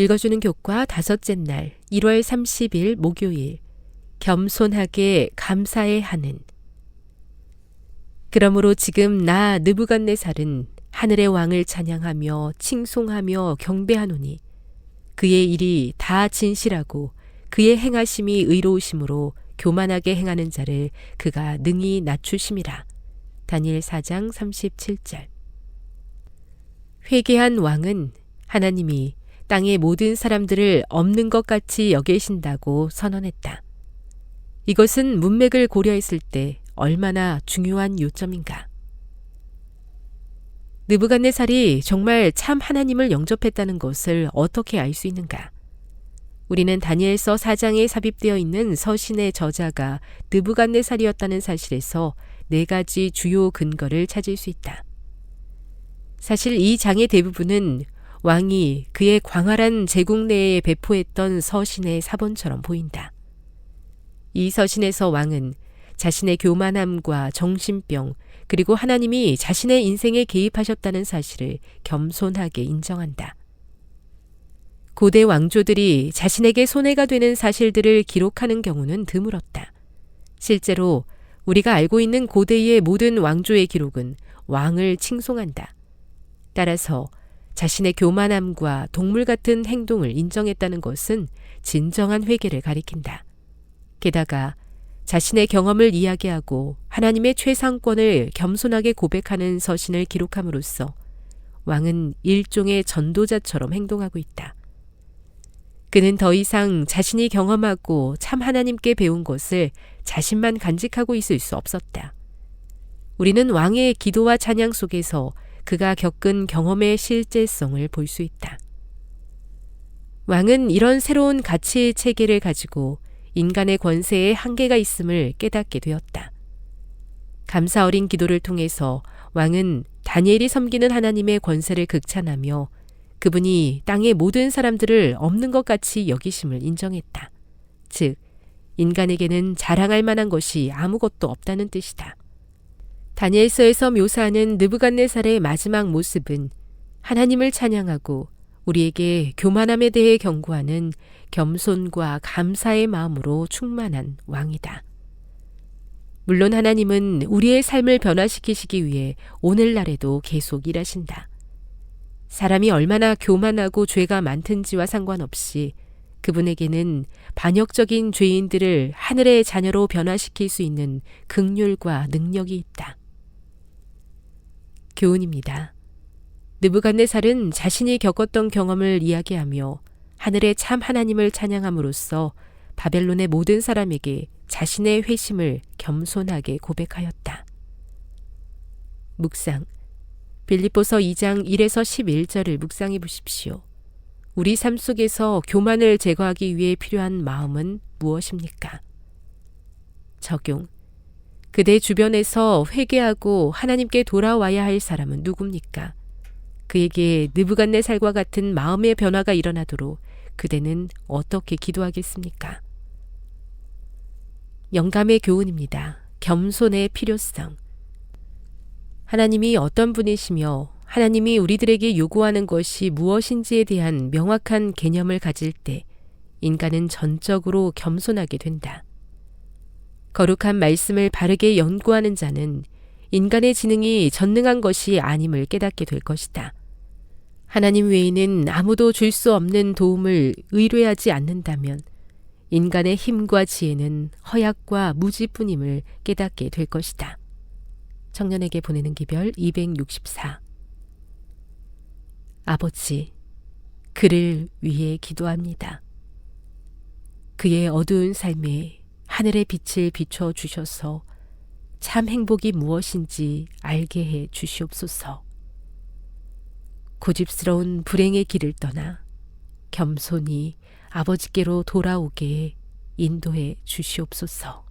읽어주는 교과 다섯째 날 1월 30일 목요일 겸손하게 감사해 하는 그러므로 지금 나 느부갓네살은 하늘의 왕을 찬양하며 칭송하며 경배하노니 그의 일이 다 진실하고 그의 행하심이 의로우심으로 교만하게 행하는 자를 그가 능히 낮추심이라. 다니엘 4장 37절. 회개한 왕은 하나님이 땅의 모든 사람들을 없는 것 같이 여기신다고 선언했다. 이것은 문맥을 고려했을 때 얼마나 중요한 요점인가. 느부갓네살이 정말 참 하나님을 영접했다는 것을 어떻게 알 수 있는가? 우리는 다니엘서 4장에 삽입되어 있는 서신의 저자가 느부갓네살이었다는 사실에서 네 가지 주요 근거를 찾을 수 있다. 사실 이 장의 대부분은 왕이 그의 광활한 제국 내에 배포했던 서신의 사본처럼 보인다. 이 서신에서 왕은 자신의 교만함과 정신병, 그리고 하나님이 자신의 인생에 개입하셨다는 사실을 겸손하게 인정한다. 고대 왕조들이 자신에게 손해가 되는 사실들을 기록하는 경우는 드물었다. 실제로 우리가 알고 있는 고대의 모든 왕조의 기록은 왕을 칭송한다. 따라서 자신의 교만함과 동물 같은 행동을 인정했다는 것은 진정한 회개를 가리킨다. 게다가 자신의 경험을 이야기하고 하나님의 최상권을 겸손하게 고백하는 서신을 기록함으로써 왕은 일종의 전도자처럼 행동하고 있다. 그는 더 이상 자신이 경험하고 참 하나님께 배운 것을 자신만 간직하고 있을 수 없었다. 우리는 왕의 기도와 찬양 속에서 그가 겪은 경험의 실제성을 볼 수 있다. 왕은 이런 새로운 가치 체계를 가지고 인간의 권세에 한계가 있음을 깨닫게 되었다. 감사 어린 기도를 통해서 왕은 다니엘이 섬기는 하나님의 권세를 극찬하며 그분이 땅의 모든 사람들을 없는 것 같이 여기심을 인정했다. 즉, 인간에게는 자랑할 만한 것이 아무것도 없다는 뜻이다. 다니엘서에서 묘사하는 느부갓네살의 마지막 모습은 하나님을 찬양하고 우리에게 교만함에 대해 경고하는 겸손과 감사의 마음으로 충만한 왕이다. 물론 하나님은 우리의 삶을 변화시키시기 위해 오늘날에도 계속 일하신다. 사람이 얼마나 교만하고 죄가 많든지와 상관없이 그분에게는 반역적인 죄인들을 하늘의 자녀로 변화시킬 수 있는 극률과 능력이 있다. 교훈입니다. 느부갓네살은 자신이 겪었던 경험을 이야기하며 하늘의 참 하나님을 찬양함으로써 바벨론의 모든 사람에게 자신의 회심을 겸손하게 고백하였다. 묵상 빌립보서 2장 1에서 11절을 묵상해 보십시오. 우리 삶 속에서 교만을 제거하기 위해 필요한 마음은 무엇입니까? 적용. 그대 주변에서 회개하고 하나님께 돌아와야 할 사람은 누굽니까? 그에게 느부갓네살과 같은 마음의 변화가 일어나도록 그대는 어떻게 기도하겠습니까? 영감의 교훈입니다. 겸손의 필요성. 하나님이 어떤 분이시며 하나님이 우리들에게 요구하는 것이 무엇인지에 대한 명확한 개념을 가질 때 인간은 전적으로 겸손하게 된다. 거룩한 말씀을 바르게 연구하는 자는 인간의 지능이 전능한 것이 아님을 깨닫게 될 것이다. 하나님 외에는 아무도 줄 수 없는 도움을 의뢰하지 않는다면 인간의 힘과 지혜는 허약과 무지뿐임을 깨닫게 될 것이다. 청년에게 보내는 기별 264 아버지, 그를 위해 기도합니다. 그의 어두운 삶에 하늘의 빛을 비춰 주셔서 참 행복이 무엇인지 알게 해 주시옵소서. 고집스러운 불행의 길을 떠나 겸손히 아버지께로 돌아오게 인도해 주시옵소서.